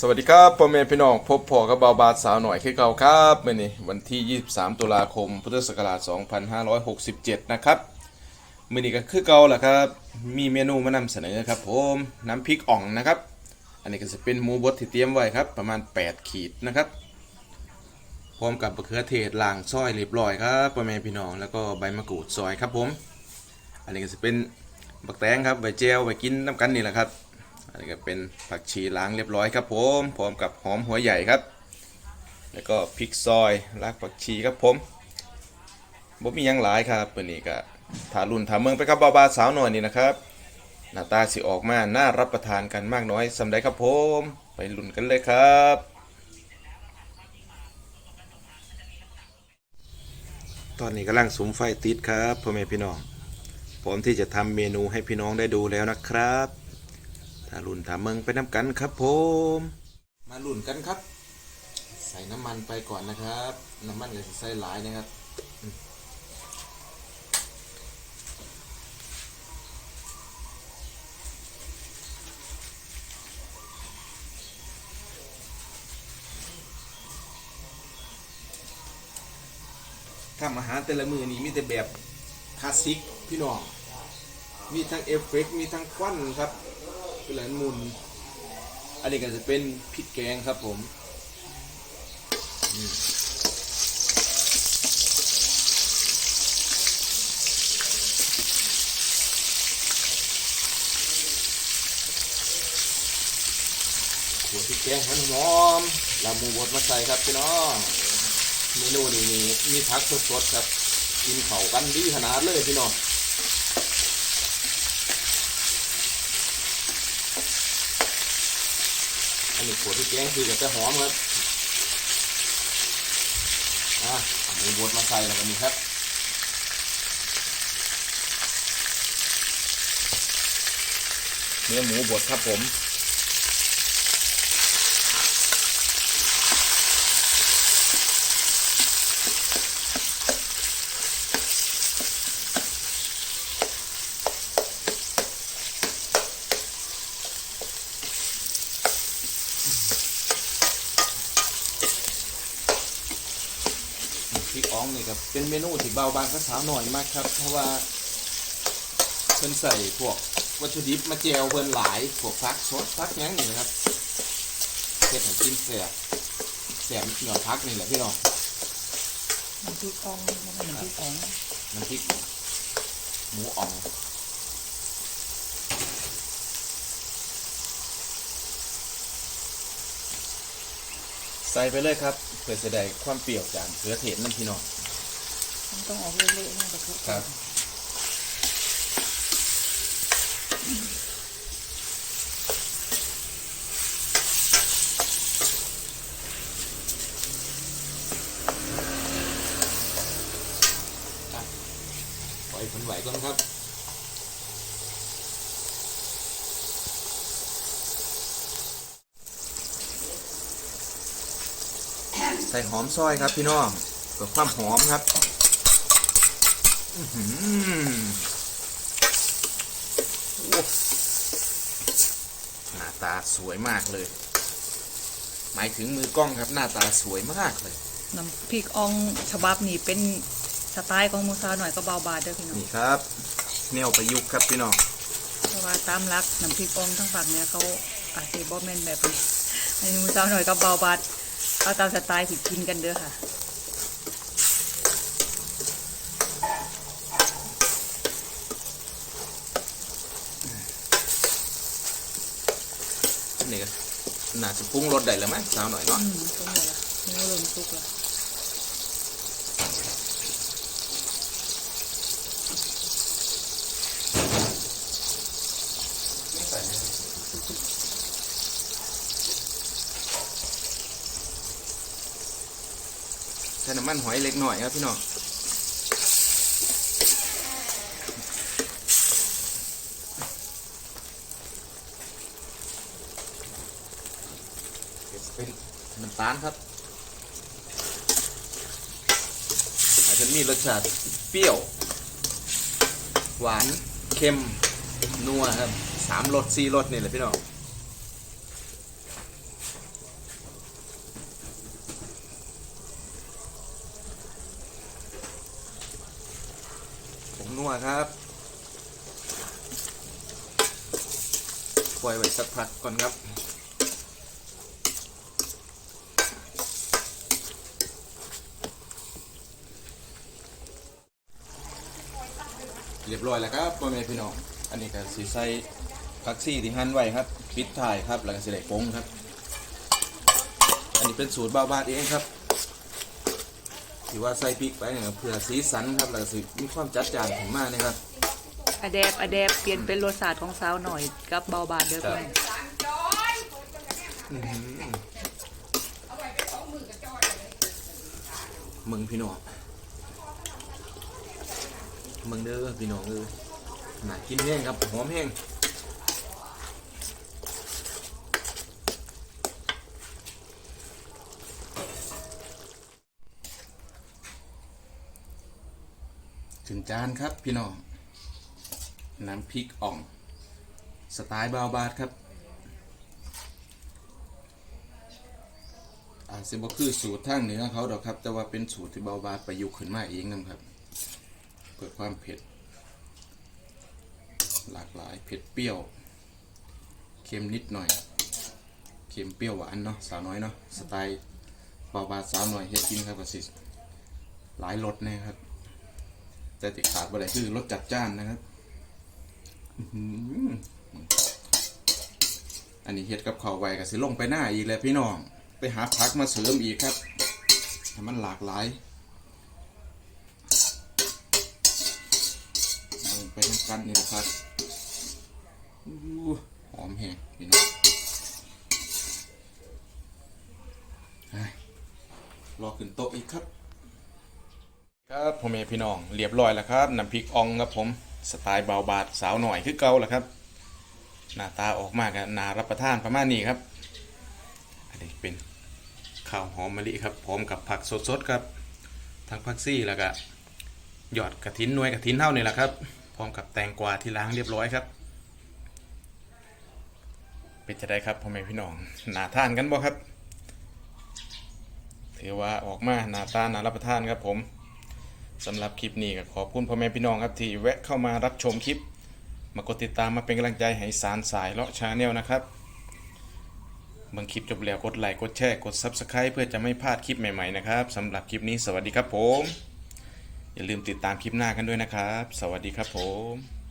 สวัสดีครับพ่อแม่พี่น้องพบพ่อกับเบาบาสาวหน่อยคือเก่าครับเมื่อนี้วันที่ 23 ตุลาคม พุทธศักราช 2567 นะครับเมื่อนี้ก็คือเก่าแหละครับ มีเมนูมานำเสนอครับผมน้ำพริกอ่องนะครับ อันนี้ก็จะเป็นหมูบดที่เตรียมไว้ครับ ประมาณ 8 ขีดนะครับ พร้อมกับมะเขือเทศล่างซอยเรียบร้อยครับพ่อแม่พี่น้องแล้วก็ใบมะกรูดซอยครับผม อันนี้ก็จะเป็นบักแตงครับใบเจลใบกินน้ำกันนี่แหละครับ อันนี้ก็เป็นผักชีล้างเรียบร้อยครับผมพร้อมกับหอมหัวใหญ่ครับ แล้วก็พริกซอยรากผักชีครับผมบ่มียังหลายครับวันนี้ก็ถารุ่นถาเมืองไปครับบาบาสาวหน่อยนี่นะครับหน้าตาสิออกมาน่ารับประทานกันมากน้อยสำใดครับผมไปลุ้นกันเลยครับ ตอนนี้กำลังสุมไฟติดครับพ่อแม่พี่น้องพร้อมที่จะทำเมนูให้พี่น้องได้ดูแล้วนะครับ ถ้าลุ่นถามเมืองไปน้ำกันครับผม มาลุ่นกันครับ ใส่น้ำมันไปก่อนนะครับ น้ำมันก็จะใส่หลายนะครับอืมทำอาหารแต่ละมือนี้มีแต่แบบคลาสสิกพี่น้อง มีทั้งเอฟเฟกต์มีทั้งควันครับ เป็นหลนมุนอันนี้ก็จะเป็นพริกแกงครับผมขัวพริกแกงหันหอมลามูบดมาใส่ครับพี่น้องเมนูนี่มีผักสดๆครับ กินเผากันดีขนาดเลยพี่น้อง นนี้ขวดที่แกงคือกับจะหอมครับอะเอาหมูบดมาใส่แล้วกันนี้ครับเนื้อหมูบดครับผม พริก อ่องนี่ครับเป็นเมนูที่เบาบางก็สาวหน่อยมากครับ เพราะว่าเพิ่นใส่พวกวัตถุดิบมาเจลเพิ่นหลายพวกฟักสดฟักหยังนี่นะครับเฮ็ดให้กินแซ่บแซ่บหย่อนพักนี่แหละพี่น้องน้ำพริกอ่องมันเป็นน้ำพริกอ่องน้ำพริกหมูอ่อง ใส่ไปเลยครับ เพื่อจะได้ความเปรี้ยวจากเกลือเทศนั่นพี่น้องมันต้องออกเละๆนะกระทุกครับปล่อยผลไหวก่อนครับ ใส่หอมซอยครับพี่น้องเพื่อความหอมครับอื้อหือโอ้หน้าตาสวยมากเลย หมายถึงมือกล้องครับหน้าตาสวยมากเลย น้ำพริกอ่องฉบับนี้เป็นสไตล์ของหมูซาวหน่อยก็เบาบาดเด้อพี่น้อง นี่ครับแนวประยุกต์ครับพี่น้องเพราะว่าตามรักน้ำพริกอ่องทั้งฝั่งเนี้ยเขาอาจจะบ่แม่นแบบนี้อันนี้หมูซาวหน่อยก็เบาบาด เอาตามสไตล์ที่กินกันเด้อค่ะนี่ก็น่าจะปรุงรสได้แล้วมั้งสาวหน่อยเนาะอืมตรงนี้ละเนื้อลมสุกละ ใส่น้ำมันหอยเล็กหน่อยครับพี่น้องเป็นน้ำตาลครับอาจจะมีรสชาติเปรี้ยว หวาน เค็ม นัวครับสามรสสี่รสนี่แหละพี่น้อง นัวครับปล่อยไว้สักพักก่อนครับเรียบร้อยแล้วครับพ่อแม่พี่น้อง อันนี้ก็สีใส่ผักซี่ที่หั่นไว้ครับ ปิดท้ายครับ แล้วก็สิได้ปงครับ อันนี้เป็นสูตรบ้าวบาดเองครับ ที่ว่าใส่พริกไปเนี่ยเพื่อสีสันครับแล้วก็สิมีความจัดจ้านถึงมากนะครับอแดบอแดบเปลี่ยนเป็นรสชาติของสาวหน่อยกับเบาบาดเด้อครับเพื่อนมึงพี่น้องมึงเด้อพี่น้องเออน่ากินแห้งครับหอมแห้ง ถึงจานครับพี่น้อง น้ำพริกอ่อง สไตล์บาวบาดครับอาจจะบ่คือสูตรทางเหนือเขาดอกครับ แต่ว่าเป็นสูตรที่เบาบาดประยุกต์ขึ้นมาเองนะครับเพื่อความเผ็ด หลากหลายเผ็ดเปรี้ยว เค็มนิดหน่อย เค็มเปรี้ยวหวานเนาะสาวน้อยเนาะสไตล์เบาบาดสาวหน่อยเฮ็ดกินครับก็สิหลายรสนะครับ แต่ติดขาดบ่ได้คือรสจัดจ้านนะครับอืมอันนี้เฮ็ดกับข้าวไว้ก็สิลงไปหน้าอีกแล้วพี่น้อง ไปหาผักมาเสริมอีกครับให้มันหลากหลายลงไปน้ำกันนี่นะครับหอมแห้งพี่น้องรอขึ้นโต๊ะอีกครับ ครับผมเองพี่น้องเรียบร้อยแล้วครับน้ำพริกอ่องครับผมสไตล์เบาบาดสาวหน่อยคือเก่าแหละครับ หน้าตาออกมากนารับประทานประมาณนี้ครับ อันนี้เป็นข้าวหอมมะลิครับพร้อมกับผักสดๆครับทั้งผักซี่แล้วก็หยอดกระถินหน่วยกระถินเท่านี่แหละครับพร้อมกับแตงกวาที่ล้างเรียบร้อยครับเป็นจะได้ครับพ่อแม่พี่น้องหนาทานกันบ่ครับ ถือว่าออกมาหน้าตาหน่ารับประทานครับผม สำหรับคลิปนี้ก็ขอบคุณพ่อแม่พี่น้องครับที่แวะเข้ามารับชมคลิป มากดติดตามมาเป็นกำลังใจให้สารสายเลาะชาแนลนะครับบางคลิปจบแล้วกดไลค์กดแชร์กด Subscribe เพื่อจะไม่พลาดคลิปใหม่ๆนะครับสำหรับคลิปนี้สวัสดีครับผม อย่าลืมติดตามคลิปหน้ากันด้วยนะครับ สวัสดีครับผม